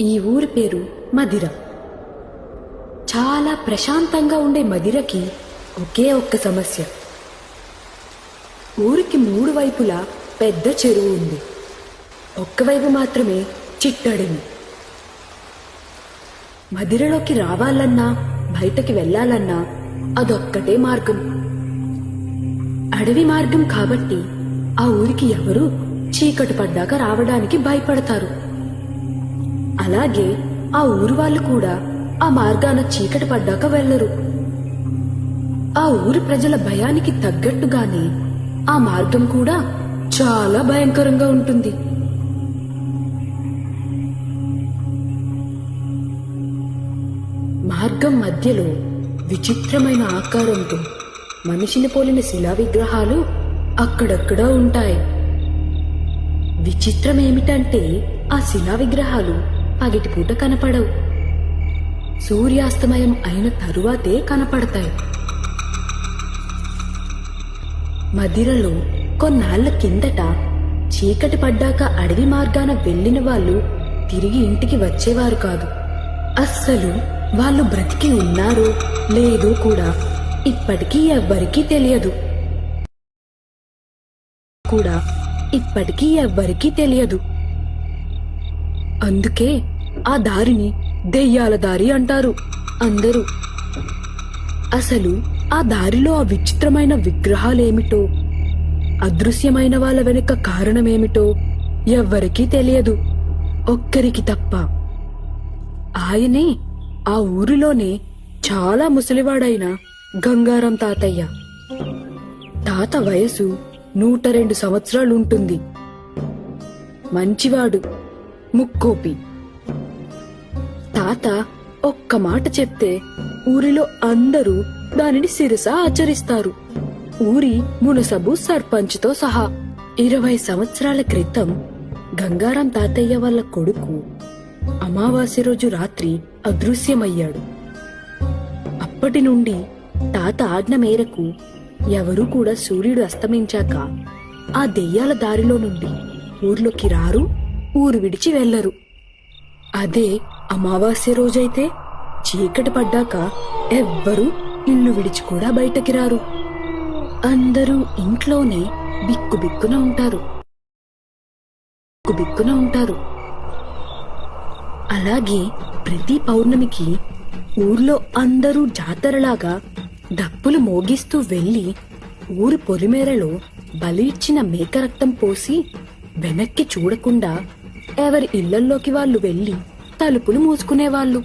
ఈ ఊరి పేరు మదిర. చాలా ప్రశాంతంగా ఉండే మదిరకి ఒకే ఒక్క సమస్య. ఊరికి మూడు వైపులా పెద్ద చెరువు ఉంది. ఒక్కవైపు మాత్రమే చిట్టడివి మదిరలోకి రావాలన్నా బయటకి వెళ్ళాలన్నా అదొక్కటే మార్గం. అడవి మార్గం కాబట్టి ఆ ఊరికి ఎవరు చీకటి పడ్డాక రావడానికి భయపడతారు. అలాగే ఆ ఊరు వాళ్ళు కూడా ఆ మార్గాన చీకటి పడ్డాక వెళ్ళరు ఆ ఊరి ప్రజల భయానికి తగ్గట్టుగానే ఆ మార్గం కూడా చాలా భయంకరంగా ఉంటుంది. మార్గం మధ్యలో విచిత్రమైన ఆకారంతో మనిషిని పోలిన శిలా విగ్రహాలు అక్కడక్కడా ఉంటాయి. విచిత్రం ఏమిటంటే ఆ శిలా విగ్రహాలు పగటిపూట కనపడవు. సూర్యాస్తమయం అయిన తరువాతే కనపడతాయి. మదిరలో కొన్నాళ్ళ కిందట చీకటి పడ్డాక అడవి మార్గాన వెళ్ళిన వాళ్ళు తిరిగి ఇంటికి వచ్చేవారు కాదు. అస్సలు వాళ్ళు బ్రతికి ఉన్నారో లేదో కూడా ఇప్పటికీ ఎవ్వరికీ తెలియదు. కూడా ఇప్పటికీ ఎవ్వరికీ తెలియదు. అందుకే ఆ దారిని దెయ్యాల దారి అంటారు అందరూ. అసలు ఆ దారిలో ఆ విచిత్రమైన విగ్రహాలేమిటో అదృశ్యమైన వాళ్ళ వెనుక కారణమేమిటో ఎవ్వరికీ తెలియదు. ఒక్కరికి తప్ప. ఆయనే ఆ ఊరిలోనే చాలా ముసలివాడైన గంగారం తాతయ్య. తాత వయసు నూట రెండు సంవత్సరాలుంటుంది. మంచివాడు. ముక్కోపి. తాత ఒక్క మాట చెప్తే ఊరిలో అందరూ దానిని శిరస ఆచరిస్తారు. ఊరి మునసబు సర్పంచ్తో సహా ఇరవై సంవత్సరాల క్రితం గంగారాం తాతయ్య వాళ్ళ కొడుకు అమావాస్య రోజు రాత్రి అదృశ్యమయ్యాడు. అప్పటి నుండి తాత ఆజ్ఞ మేరకు ఎవరూ కూడా సూర్యుడు అస్తమించాక ఆ దెయ్యాల దారిలో నుండి ఊర్లోకి రారు ఊరు విడిచి వెళ్ళరు అదే అమావాస్య రోజైతే చీకటి పడ్డాక ఎవ్వరూ ఇల్లు విడిచి కూడా బయటకి రారు. అందరూ ఇంట్లోనే బిక్కు బిక్కున ఉంటారు. బిక్కుబిక్కున ఉంటారు. అలాగే ప్రతి పౌర్ణమికి ఊర్లో అందరూ జాతరలాగా డప్పులు మోగిస్తూ వెళ్ళి ఊరి పొలిమేరలో బలి ఇచ్చిన మేక రక్తం పోసి వెనక్కి చూడకుండా ఎవరి ఇళ్ళల్లోకి వాళ్ళు వెళ్ళి తలుపులు మూసుకునేవాళ్ళు.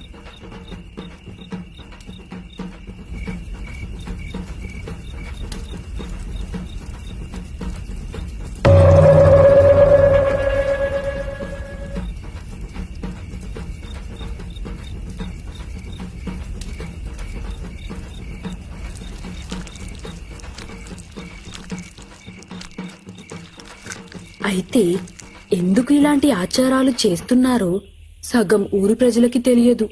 అయితే ఎందుకు ఇలాంటి ఆచారాలు చేస్తున్నారో సగం ఊరి ప్రజలకి తెలియదు.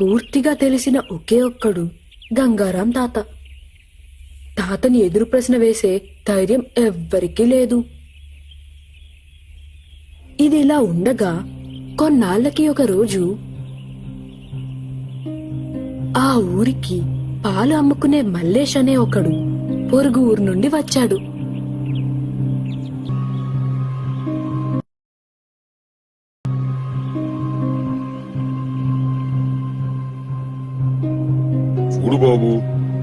పూర్తిగా తెలిసిన ఒకే ఒక్కడు గంగారాం తాత. తాతని ఎదురు ప్రశ్న వేసే ధైర్యం ఎవ్వరికీ లేదు. ఇది ఇలా ఉండగా కొన్నాళ్ళకి ఒక రోజు ఆ ఊరికి పాలు అమ్ముకునే మల్లేష్ అనే ఒకడు పొరుగు ఊరు నుండి వచ్చాడు. చూడు బాబు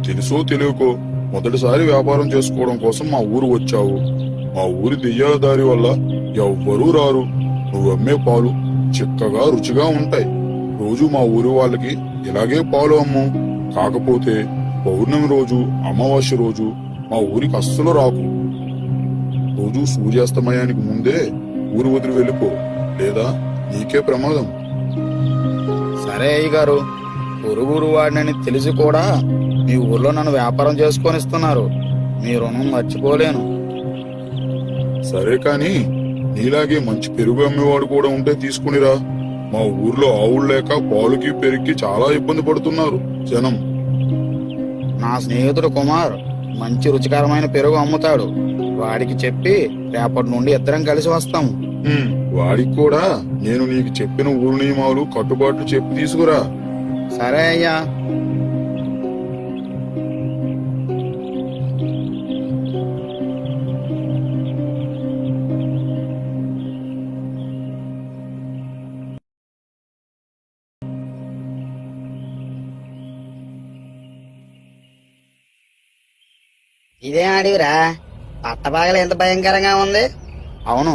తెలుసో తెలియకో మొదటిసారి వ్యాపారం చేసుకోవడం కోసం మా ఊరు వచ్చావు. మా ఊరి దెయ్యాల దారి వల్ల ఎవ్వరూ రారు. నువ్వు అమ్మే పాలు చిక్కగా రుచిగా ఉంటాయి. రోజు మా ఊరి వాళ్ళకి ఇలాగే పాలు అమ్ము. కాకపోతే పౌర్ణమి రోజు అమావాస్య రోజు మా ఊరికి అస్సలు రాకు. రోజు సూర్యాస్తమయానికి ముందే ఊరు వదిలి వెళ్ళిపో. లేదా నీకే ప్రమాదం. సరే అయ్య గారు పొరుగురు వాడినని తెలిసి కూడా మీ ఊర్లో నన్ను వ్యాపారం చేసుకొని ఇస్తున్నారు. మీ రుణం మర్చిపోలేను. సరే కాని నీలాగే మంచి పెరుగు అమ్మేవాడు కూడా ఉంటే తీసుకునిరా. మా ఊర్లో ఆవులు లేక పాలుకి పెరిగి చాలా ఇబ్బంది పడుతున్నారు జనం. నా స్నేహితుడు కుమార్ మంచి రుచికరమైన పెరుగు అమ్ముతాడు. వాడికి చెప్పి రేపటి నుండి ఇద్దరం కలిసి వస్తాం. వాడికి కూడా నేను నీకు చెప్పిన ఊరు నియమాలు కట్టుబాట్లు చెప్పి తీసుకురా. సరే అయ్యా. ఇదేం అడవిరా. పట్టబాగలు ఎంత భయంకరంగా ఉంది? అవును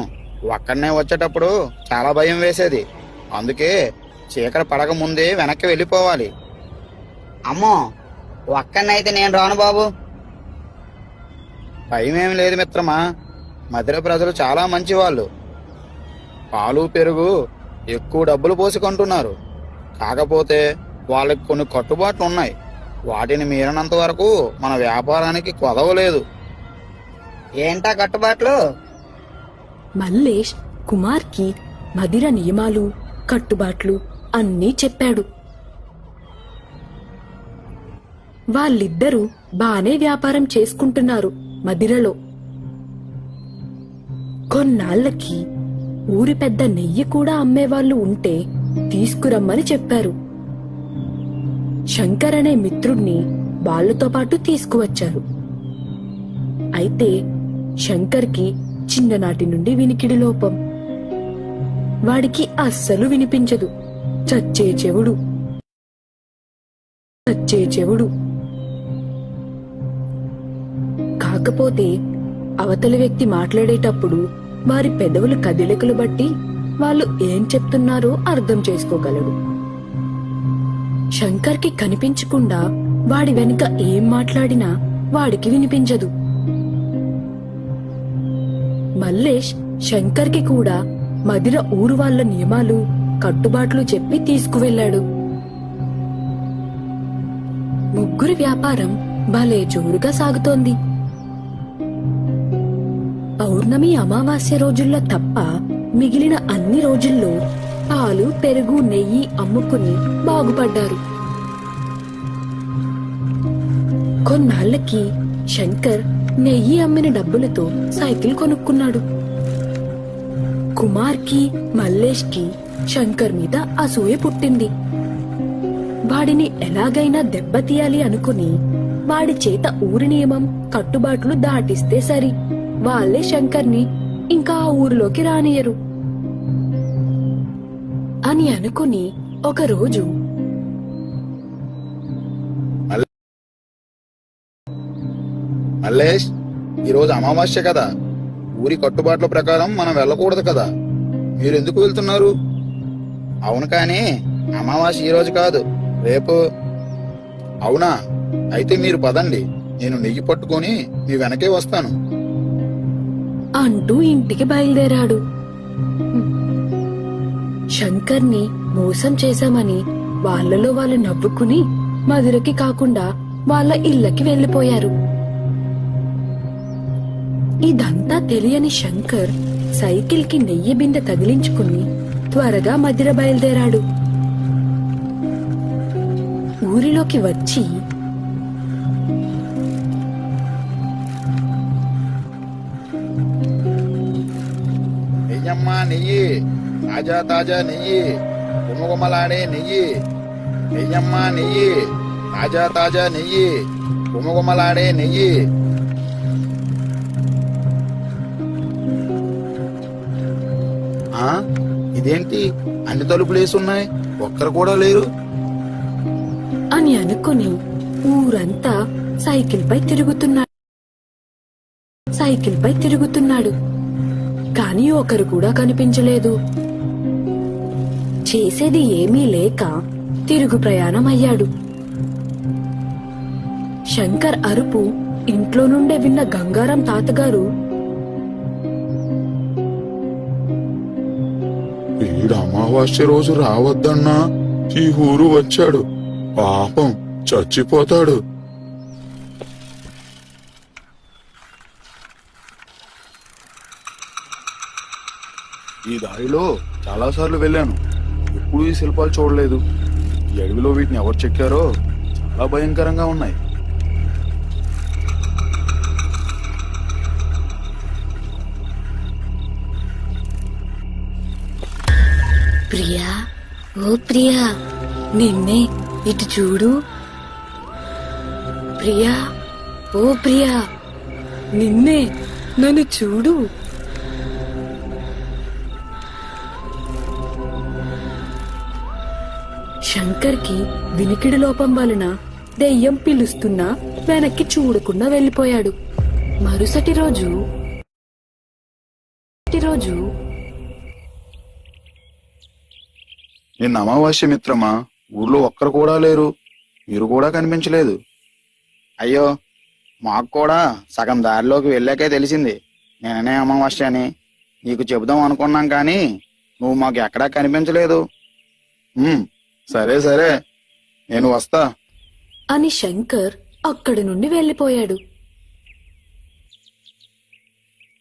ఒక్కడనే వచ్చేటప్పుడు చాలా భయం వేసేది. అందుకే చీకటి పడక ముందే వెనక్కి వెళ్ళిపోవాలి. అమ్మో ఒక్కనైతే నేను రాను బాబు. భయం లేదు మిత్రమా మధుర ప్రజలు చాలా మంచి వాళ్ళు పాలు పెరుగు ఎక్కువ డబ్బులు పోసుకుంటున్నారు. కాకపోతే వాళ్ళకి కొన్ని కట్టుబాట్లు ఉన్నాయి. వాటిని మీరినంత వరకు మన వ్యాపారానికి కొదవలేదు ఏంటా కట్టుబాట్లు? మల్లేష్ కుమార్కి మదిర నియమాలు కట్టుబాట్లు అన్నీ చెప్పాడు. వాళ్ళిద్దరూ బానే వ్యాపారం చేసుకుంటున్నారు మదిరలో. కొన్నాళ్ళకి ఊరి పెద్ద నెయ్యి కూడా అమ్మేవాళ్ళు ఉంటే తీసుకురమ్మని చెప్పారు. శంకర్ అనే మిత్రుణ్ణి వాళ్ళతో పాటు తీసుకువచ్చారు. అయితే శంకర్కి చిన్ననాటి నుండి వినికిడి లోపం. వాడికి అస్సలు వినిపించదు. చచ్చే చెవుడు. చచ్చే చెవుడు. కాకపోతే అవతలి వ్యక్తి మాట్లాడేటప్పుడు వారి పెదవుల కదలికలు బట్టి వాళ్ళు ఏం చెప్తున్నారో అర్థం చేసుకోగలడు. శంకర్కి కనిపించకుండా వాడి వెనుక ఏం మాట్లాడినా వాడికి వినిపించదు. మల్లేష్ శంకర్కి కూడా మదిర ఊరు వాళ్ళ నియమాలు కట్టుబాట్లు చెప్పి తీసుకువెళ్ళాడు. ముగ్గురి వ్యాపారం భలే జోరుగా సాగుతోంది. పౌర్ణమి అమావాస్య రోజుల్లో తప్ప మిగిలిన అన్ని రోజుల్లో పాలు పెరుగు నెయ్యి అమ్ముకుని బాగుపడ్డారు. కొన్నాళ్ళకి శంకర్ నెయ్యి అమ్మిన డబ్బులతో సైకిల్ కొనుక్కున్నాడు. కుమార్కి మల్లేష్కి శంకర్ మీద అసూయ పుట్టింది. వాడిని ఎలాగైనా దెబ్బతీయాలి అనుకుని వాడి చేత ఊరి నియమం కట్టుబాట్లు దాటిస్తే సరి. వాళ్ళే శంకర్ని ఇంకా ఆ ఊరిలోకి రానియరు. అని అనుకుని ఒకరోజు మల్లేష్ ఈరోజు అమావాస్య కదా. ఊరి కట్టుబాట్ల ప్రకారం మనం వెళ్ళకూడదు కదా. మీరు ఎందుకు వెళ్తున్నారు? అవును కానీ అమావాస్య ఈరోజు కాదు. రేపు. అవునా? అయితే మీరు పదండి. నేను నెయ్యి పట్టుకొని మీ వెనకే వస్తాను. అంటూ ఇంటికి బయలుదేరాడు. శంకర్ని మోసం చేశామని వాళ్ళలో వాళ్ళు నవ్వుకుని మధురకి కాకుండా వాళ్ళ ఇళ్ళకి వెళ్ళిపోయారు ఇదంతా తెలియని శంకర్ సైకిల్కి నెయ్యి బిందె తగిలించుకుని త్వరగా మధిర బయలుదేరాడు. ఊరిలోకి వచ్చి నెయ్యమ్మా నెయ్యి. తాజా తాజా నెయ్యి. గుమగుమలాడే నెయ్యి. నెయ్యమ్మా నెయ్యి. తాజా తాజా నెయ్యి. గుమగుమలాడే నెయ్యి. ఆ? ఇదేంటి అన్ని తలుపులు వేసున్నాయి ఒక్కరు కూడా లేరు. అని అనుకుని ఊరంతా సైకిల్ పై తిరుగుతున్నాడు. సైకిల్ పై తిరుగుతున్నాడు. కాని ఒకరు కూడా కనిపించలేదు. చేసేది ఏమీ లేక తిరుగు ప్రయాణం అయ్యాడు. శంకర్ అరుపు ఇంట్లో నుండే విన్న గంగారం తాతగారు వీడు అమావాస్య రోజు రావద్దన్నా. ఈ ఊరు వచ్చాడు. పాపం చచ్చిపోతాడు. ఈ దారిలో చాలా సార్లు వెళ్ళాను. ఎప్పుడూ ఈ శిల్పాలు చూడలేదు. ఈ అడవిలో వీటిని ఎవరు చెక్కారో చాలా భయంకరంగా ఉన్నాయి. ప్రియా ఓ ప్రియా నిన్నే ఇటు చూడు. ప్రియా ఓ ప్రియా నిన్నే నన్ను చూడు. శంకర్కి వినికిడి లోపం వలన దెయ్యం పిలుస్తున్నా వెనక్కి చూడకుండా వెళ్ళిపోయాడు. మరుసటి రోజు మరుసటి రోజు నిన్న అమావాస్య మిత్రమా? ఊర్లో ఒక్కరు కూడా లేరు. మీరు కూడా కనిపించలేదు. అయ్యో మాకు కూడా సగం దారిలోకి వెళ్ళాకే తెలిసింది. నేననే అమావాస్య అని నీకు చెబుదాం అనుకున్నాం కానీ నువ్వు మాకు ఎక్కడా కనిపించలేదు. సరే సరే. నేను వస్తా. అని శంకర్ అక్కడి నుండి వెళ్ళిపోయాడు.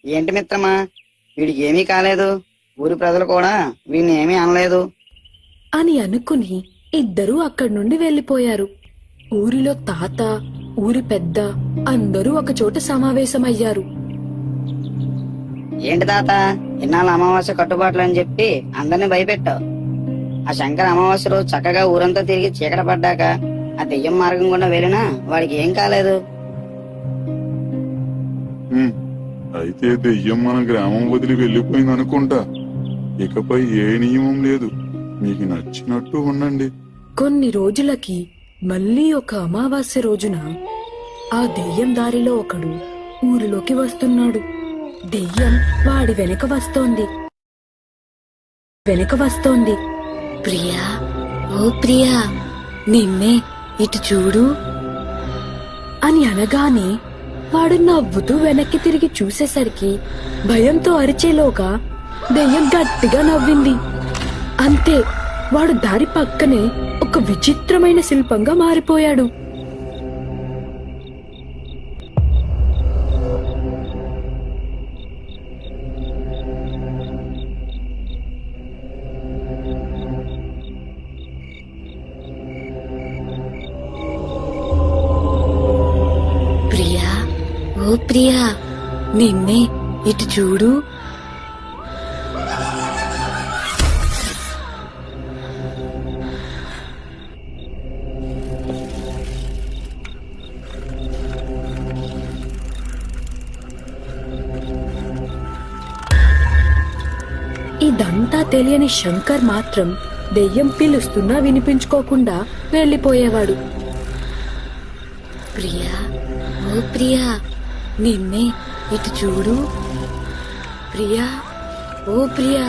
ఏంటి మిత్రమా? వీడికి ఏమీ కాలేదు. ఊరి ప్రజలు కూడా వీడిని ఏమీ అనలేదు. అని అనుకుని ఇద్దరూ అక్కడి నుండి వెళ్ళిపోయారు. ఊరిలో తాత ఊరి పెద్ద అందరూ ఒకచోట సమావేశమయ్యారు. ఏంటి తాత ఇన్నాళ్ళు అమావాస్య కట్టుబాట్లు అని చెప్పి అందరిని భయపెట్టావు? ఆ శంకర్ అమావాస్య రోజు చక్కగా ఊరంతా తిరిగి చీకట పడ్డాక ఆ దెయ్యం మార్గం గుండా వెళ్ళినా వాడికి ఏం కాలేదు? అయితే దెయ్యం మన గ్రామం వదిలి వెళ్ళిపోయింది అనుకుంటా ఇకపై ఏ నియమం లేదు. మీకు నచ్చినట్టు ఉండండి. కొన్ని రోజులకి మళ్ళీ ఒక అమావాస్య రోజున ఆ దెయ్యం దారిలో ఒకడు ఊరిలోకి వస్తున్నాడు. దెయ్యం వాడి వెనక వస్తోంది. వెనక వస్తోంది. ప్రియా ఓ ప్రియా నిన్నే ఇటు చూడు. అని అనగానే వాడు నవ్వుతూ వెనక్కి తిరిగి చూసేసరికి భయంతో అరిచేలోగా దెయ్యం గట్టిగా నవ్వింది. అంతే వాడు దారి పక్కనే ఒక విచిత్రమైన శిల్పంగా మారిపోయాడు. ప్రియా ఓ ప్రియా నిన్నే ఇటు చూడు తెలియని శంకర్ మాత్రం దెయ్యం పిలుస్తున్నా వినిపించుకోకుండా వెళ్ళిపోయేవాడు. ప్రియా ఓ ప్రియా నిన్నే ఇటు చూడు. ప్రియా ఓ ప్రియా.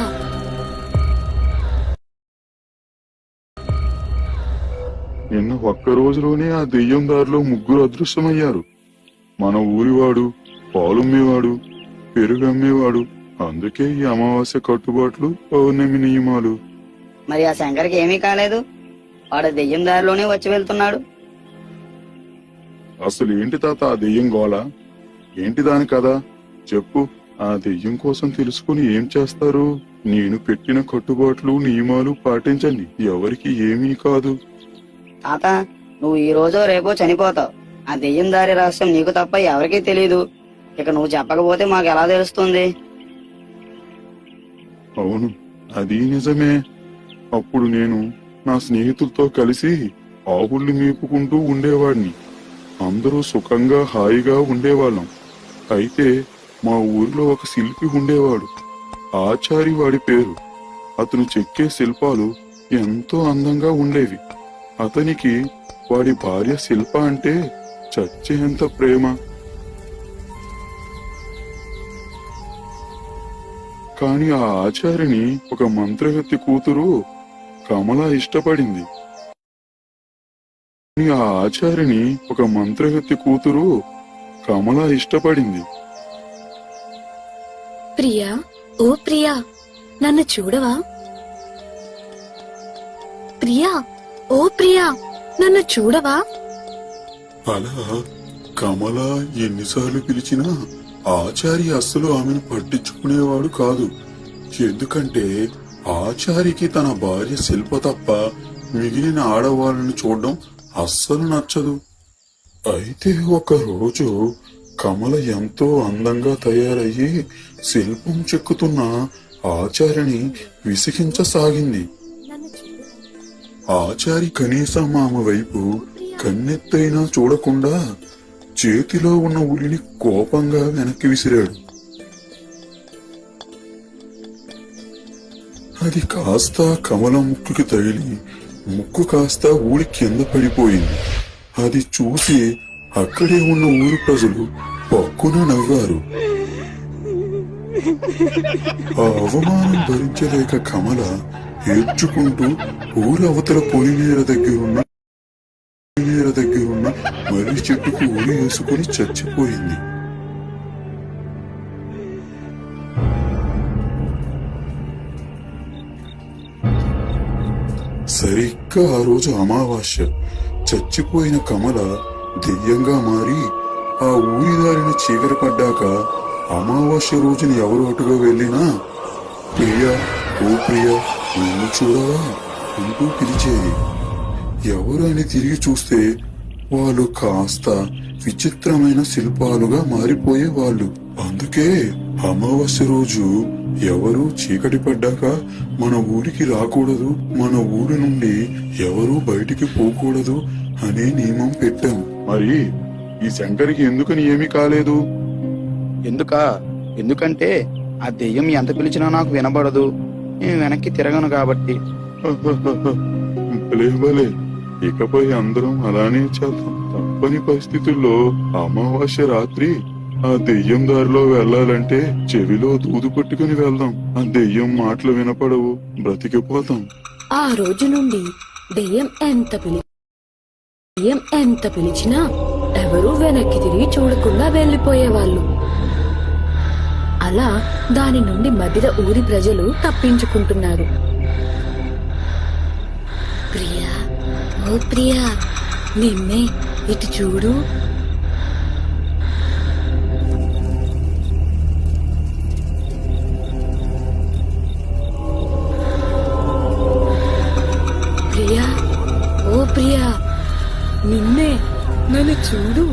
నిన్న ఒక్క రోజులోనే ఆ దెయ్యం దారిలో ముగ్గురు అదృశ్యమయ్యారు. మన ఊరివాడు పాలుమ్మేవాడు పెరుగమ్మేవాడు అందుకే ఈ అమావాస్య కట్టుబాట్లు పౌర్ణమి నియమాలు. మరి ఆ శంకర్కి ఏమీ కాలేదు. వాడు దెయ్యం దారిలోనే వచ్చి వెళ్తున్నాడు. అసలు ఏంటి తాత ఆ దెయ్యం గోల ఏంటి దాని కదా చెప్పు. ఆ దెయ్యం కోసం తెలుసుకుని ఏం చేస్తారు? నేను పెట్టిన కట్టుబాట్లు నియమాలు పాటించండి. ఎవరికి ఏమీ కాదు. తాత నువ్వు ఈ రోజో రేపో చనిపోతావు. ఆ దెయ్యం దారి రహస్యం నీకు తప్ప ఎవరికీ తెలియదు ఇక నువ్వు చెప్పకపోతే మాకు ఎలా తెలుస్తుంది? అవును అది నిజమే. అప్పుడు నేను నా స్నేహితులతో కలిసి ఆవుల్ని మేపుకుంటూ ఉండేవాడిని. అందరూ సుఖంగా హాయిగా ఉండేవాళ్ళం. అయితే మా ఊరిలో ఒక శిల్పి ఉండేవాడు. ఆచారి వాడి పేరు. అతను చెక్కే శిల్పాలు ఎంతో అందంగా ఉండేవి. అతనికి వాడి భార్య శిల్ప అంటే చచ్చేంత ప్రేమ. కాని ఆ ఆచారిని ఒక మంత్రగతి కూతురు కమల ఇష్టపడింది. ఆ ఆచారిని ఒక మంత్రగతి కూతురు కమల ఇష్టపడింది. ప్రియా ఓ ప్రియా నన్ను చూడవా? ప్రియా ఓ ప్రియా నన్ను చూడవా? అలా కమల ఎన్నిసార్లు పిలిచినా ఆచారి అస్సలు ఆమెను పట్టించుకునేవాడు కాదు. ఎందుకంటే ఆచారికి తన భార్య శిల్ప తప్ప మిగిలిన ఆడవాళ్ళని చూడడం అస్సలు నచ్చదు. అయితే ఒక రోజు కమల ఎంతో అందంగా తయారయ్యి శిల్పం చెక్కుతున్న ఆచారిని విసిగించసాగింది. ఆచారి కనీసం ఆమె వైపు కన్నెత్తైనా చూడకుండా చేతిలో ఉన్న ఉలిని కోపంగా వెనక్కి విసిరాడు. అది కాస్త కమల ముక్కుకి తగిలి ముక్కు కాస్త ఊడి కింద పడిపోయింది. అది చూసి అక్కడే ఉన్న ఊరు ప్రజలు పక్కున నవ్వారు. ఆ అవమానం భరించలేక కమల ఏడ్చుకుంటూ ఊరవతల అవతల దగ్గరున్న చెట్టుకు ఉరి వేసుకుని చచ్చిపోయింది సరిగ్గా ఆ రోజు అమావాస్య చచ్చిపోయిన కమల దెయ్యంగా మారి ఆ ఊరిదారిన చీకటి పడ్డాక అమావాస్య రోజున ఎవరు అటుగా వెళ్ళినా ప్రియ ఓ ప్రియ నన్ను చూడవా అంటూ పిలిచేది ఎవరు అని తిరిగి చూస్తే వాళ్ళు కాస్త విచిత్రమైన శిల్పాలుగా మారిపోయే వాళ్ళు అందుకే అమావాస్య రోజు ఎవరు చీకటి పడ్డాక మన ఊరికి రాకూడదు మన ఊరి నుండి ఎవరు బయటికి పోకూడదు అనే నియమం పెట్టాం. మరి ఈ శంకరికి ఎందుకని ఏమీ కాలేదు? ఎందుకా? ఎందుకంటే ఆ దెయ్యం ఎంత పిలిచినా నాకు వినబడదు. నేను వెనక్కి తిరగను కాబట్టి. భలే భలే. ఇకపై అందరం అలానే చేద్దాం. తప్పని పరిస్థితుల్లో అమావాస్య రాత్రి ఆ దెయ్యం దారిలో వెళ్ళాలంటే చెవిలో దూదు పట్టుకుని వెళ్దాం. ఆ దెయ్యం మాటలు వినపడవు. బ్రతికిపోతాం. ఆ రోజు నుండి దెయ్యం ఎంత పిలి దెయ్యం ఎంత పిలిచినా ఎవరూ వెనక్కి తిరిగి చూడకుండా వెళ్ళిపోయేవాళ్ళు అలా దాని నుండి మదిర ఊరి ప్రజలు తప్పించుకుంటున్నారు. ప్రియా ఓ ప్రియా నిన్నే ఇటు చూడు. ప్రియా ఓ ప్రియా నిన్నే నన్ను చూడు.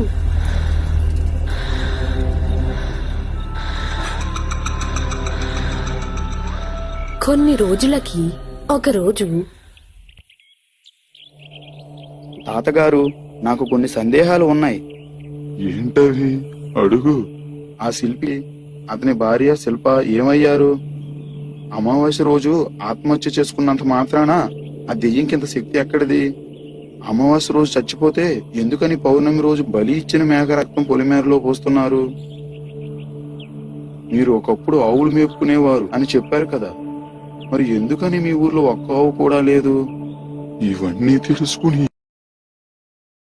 కొన్ని రోజులకి ఒకరోజు తాతగారు నాకు కొన్ని సందేహాలు ఉన్నాయి. ఏంటవి? అడుగు. ఆ శిల్పి అతని భార్య శిల్ప ఏమయ్యారు? అమావాస్య రోజు ఆత్మహత్య చేసుకున్నంత మాత్రాన ఆ దెయ్యం కింద శక్తి ఎక్కడిది? అమావాస్య రోజు చచ్చిపోతే ఎందుకని పౌర్ణమి రోజు బలి ఇచ్చిన మేఘ రక్తం పొలిమేరలో పోస్తున్నారు? మీరు ఒకప్పుడు ఆవులు మేపుకునేవారు అని చెప్పారు కదా. మరి ఎందుకని మీ ఊర్లో ఒక్క ఆవు కూడా లేదు? ఇవన్నీ తెలుసుకుని